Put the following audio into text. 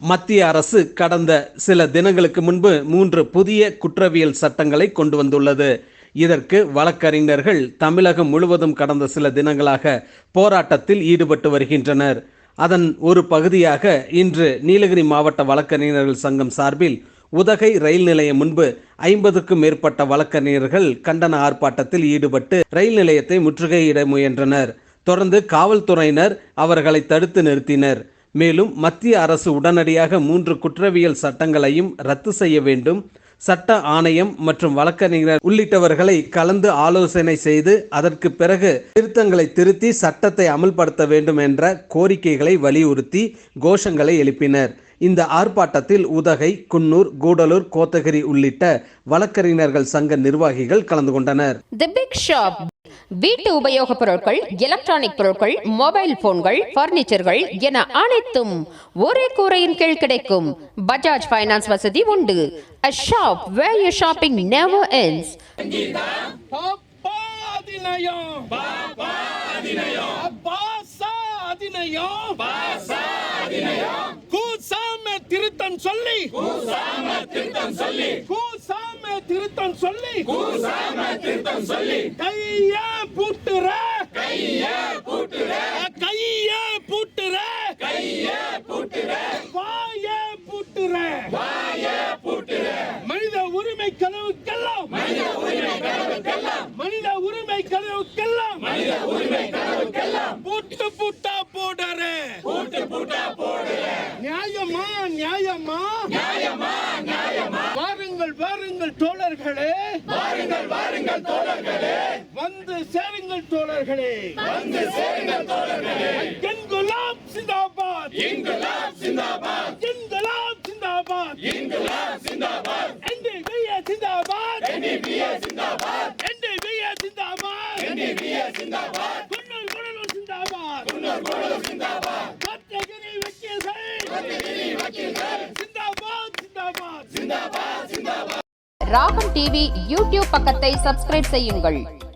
மத்திய அரசு கடந்த சில தினங்களுக்கு முன்பு மூன்று புதிய குற்றவியல் சட்டங்களை கொண்டு வந்துள்ளது. இதற்கு வழக்கறிஞர்கள் தமிழகம் முழுவதும் கடந்த சில தினங்களாக போராட்டத்தில் ஈடுபட்டு வருகின்றனர். அதன் ஒரு பகுதியாக இன்று நீலகிரி மாவட்ட வழக்கறிஞர்கள் சங்கம் சார்பில் உதகை ரயில் நிலையம் முன்பு ஐம்பதுக்கும் மேற்பட்ட வழக்கறிஞர்கள் கண்டன ஆர்ப்பாட்டத்தில் ஈடுபட்டு ரயில் நிலையத்தை முற்றுகையிட முயன்றனர். தொடர்ந்து காவல்துறையினர் அவர்களை தடுத்து நிறுத்தினர். மேலும் மத்திய அரசு உடனடியாக மூன்று குற்றவியல் சட்டங்களையும் ரத்து செய்ய வேண்டும். சட்ட ஆணையம் மற்றும் வழக்கறிஞர் உள்ளிட்டவர்களை கலந்து ஆலோசனை செய்து அதற்கு பிறகு திருத்தங்களை திருத்தி சட்டத்தை அமல்படுத்த வேண்டும் என்ற கோரிக்கைகளை வலியுறுத்தி கோஷங்களை எழுப்பினர். இந்த ஆர்ப்பாட்டத்தில் உதகை குன்னூர் கூடலூர் கோத்தகிரி உள்ளிட்ட வழக்கறிஞர்கள் சங்க நிர்வாகிகள் கலந்து கொண்டனர். வீட்டு உபயோகப் பொருட்கள் எலக்ட்ரானிக் பொருட்கள் மொபைல் போன்கள் பர்னிச்சர்கள் என அனைத்தும் ஒரே கூரையின் கீழ் கிடைக்கும். பஜாஜ் ஃபைனான்ஸ் வசதி உண்டு. A shop where your shopping never ends. பாப்பா அதிநயம் பாப்பா அதிநயம் பாசா அதிநயம் பாசா அதிநயம் கூசாம திருத்தம் சொல்லி. கூசாம திருத்தம் சொல்லி. கூசாம திருத்தம் சொல்லி. கூசாம திருத்தம் சொல்லி. கைய பூட்டுற. கைய பூட்டுற. கைய பூட்டுற. கைய பூட்டுற. வாய பூட்டுற. வாய பூட்டுற. மனித உரிமை கனவுக்கெல்லாம். மனித உரிமை கனவுக்கெல்லாம். மனித உரிமை கனவுக்கெல்லாம். மனித உரிமை கனவுக்கெல்லாம். பூட்டு பூட்டா போடுற. பூட்டு பூட்டா போடுற. நியாயமா நியாயமா? நியாயமா நியாயமா? வாருங்கள் வாருங்கள் தோழர்களே. வாருங்கள் வாருங்கள் தோழர்களே. வந்து சேருங்கள் தோழர்களே. வந்து சேருங்கள் தோழர்களே. இன்குலாப் சிந்தாபாத்? இன்குலாப் சிந்தாபாத்? இன்குலாப் சிந்தாபாத்? இன்குலாப் சிந்தாபாத்? என்டிபிஏ சிந்தாபாத். என்டிபிஏ சிந்தாபாத். என்டிபிஏ சிந்தாபாத். என்டிபிஏ சிந்தாபாத். குன்னூர் குடலூர் சிந்தாபாத். குன்னூர் குடலூர் சிந்தாபாத். கோத்தகிரி வக்கீல்கள். கோத்தகிரி வக்கீல்கள். சிந்தாபாத் சிந்தாபாத். சிந்தாபாத் சிந்தாபாத். ராகம் டிவி யூடியூப் பக்கத்தை சப்ஸ்கிரைப் செய்யுங்கள்.